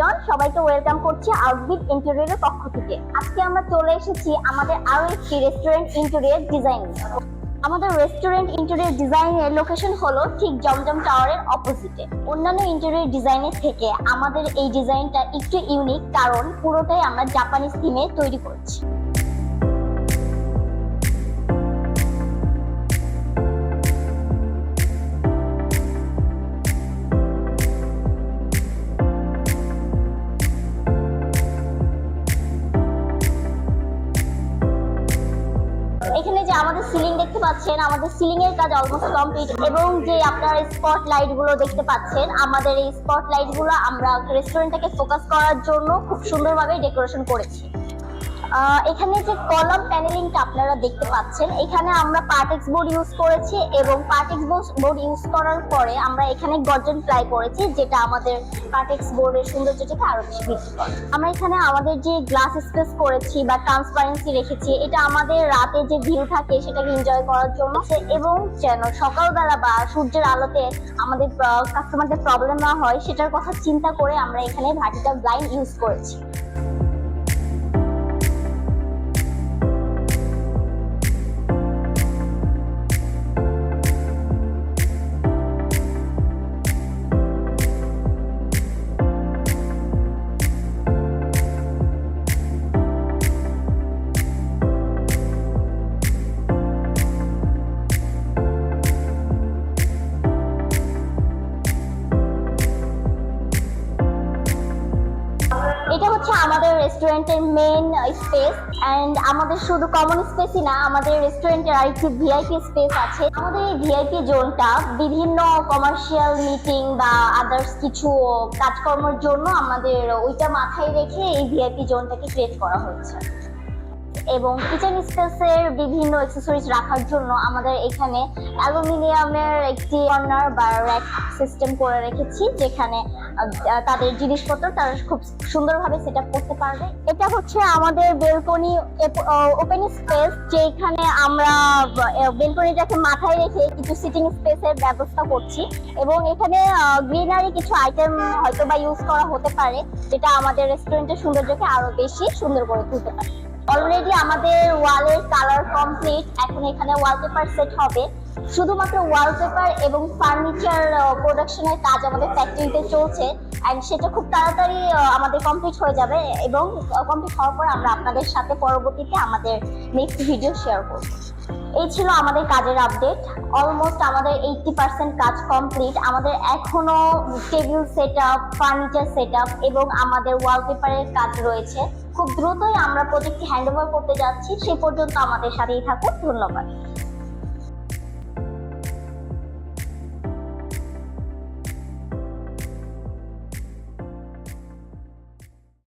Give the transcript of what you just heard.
Everyone, সবাইকে welcome করছি আউটবিট ইন্টেরিয়রের পক্ষ থেকে। আজকে আমরা চলে এসেছি আমাদের আরও একটি রেস্টুরেন্ট ইন্টেরিয়র ডিজাইন আমাদের রেস্টুরেন্ট ইন্টেরিয়র ডিজাইনের লোকেশন হলো ঠিক জমজম টাওয়ারের অপোজিটে অন্যান্য ইন্টেরিয়র ডিজাইনের থেকে আমাদের এই ডিজাইনটা একটু ইউনিক কারণ পুরোটাই আমরা জাপানিজ থিমে তৈরি করছি। এখানে যে আমাদের সিলিং দেখতে পাচ্ছেন, আমাদের সিলিং এর কাজ অলমোস্ট কমপ্লিট এবং যে আপনারা স্পট লাইটগুলো দেখতে পাচ্ছেন, আমাদের এই স্পট লাইটগুলো আমরা রেস্টুরেন্টটাকে ফোকাস করার জন্য খুব সুন্দরভাবে ডেকোরেশন করেছি। এখানে যে কলাম প্যানেলিংটা আপনারা দেখতে পাচ্ছেন, এখানে আমরা পার্টেক্স বোর্ড ইউজ করেছি এবং পার্টেক্স বোর্ড ইউজ করার পরে আমরা এখানে গর্জন প্লাই করেছি, যেটা আমাদের পার্টেক্স বোর্ডের সৌন্দর্যটাকে আরও বেশি বৃদ্ধি করে। আমরা এখানে আমাদের যে গ্লাস স্পেস করেছি বা ট্রান্সপারেন্সি রেখেছি, এটা আমাদের রাতে যে ভিউ থাকে সেটাকে এনজয় করার জন্য। এবং যেন সকালবেলা বা সূর্যের আলোতে আমাদের কাস্টমারদের প্রবলেম না হয়, সেটার কথা চিন্তা করে আমরা এখানে ভার্টিক্যাল ব্লাইন্ড ইউজ করেছি। রেস্টুরেন্টের মেন স্পেস অ্যান্ড আমাদের শুধু কমন স্পেসই না, আমাদের রেস্টুরেন্টের আরেকটি ভিআইপি স্পেস আছে। আমাদের এই ভিআইপি জোনটা বিভিন্ন কমার্শিয়াল মিটিং বা আদার্স কিছু কাজকর্মের জন্য আমাদের ওইটা মাথায় রেখে এই ভিআইপি জোনটাকে ক্রিয়েট করা হয়েছে। এবং কিচেন স্পেসের বিভিন্ন অ্যাক্সেসরিজ রাখার জন্য আমাদের এখানে অ্যালুমিনিয়ামের একটি কর্নার বা র্যাক সিস্টেম করে রেখেছি, যেখানে তাদের জিনিসপত্র তারা খুব সুন্দরভাবে সেট আপ করতে পারবে। এটা হচ্ছে আমাদের বেলকনি ওপেন স্পেস যেখানে আমরা বেলকনিটাকে মাথায় রেখে কিছু সিটিং স্পেসের ব্যবস্থা করছি এবং এখানে গ্রিনারি কিছু আইটেম হয়তো বা ইউজ করা হতে পারে, যেটা আমাদের রেস্টুরেন্টের সৌন্দর্যকে আরও বেশি সুন্দর করে তুলতে পারে। অলরেডি আমাদের ওয়ালের কালার কমপ্লিট এখন এখানে ওয়ালপেপার সেট হবে। শুধুমাত্র ওয়ালপেপার এবং ফার্নিচার প্রোডাকশনের কাজ আমাদের ফ্যাক্টরিতে চলছে। অ্যান্ড সেটা খুব তাড়াতাড়ি আমাদের কমপ্লিট হয়ে যাবে এবং কমপ্লিট হওয়ার পর আমরা আপনাদের সাথে পরবর্তীতে আমাদের নেক্সট ভিডিও শেয়ার করব। এই ছিল আমাদের কাজের আপডেট অলমোস্ট আমাদের এইটটি পার্সেন্ট কাজ কমপ্লিট আমাদের এখনও table set up furniture set up এবং আমাদের ওয়ালপেপারের কাজ রয়েছে। খুব দ্রুতই আমরা প্রজেক্টটি হ্যান্ড ওভার করতে যাচ্ছি। সে পর্যন্ত আমাদের সাথেই থাকুন। ধন্যবাদ।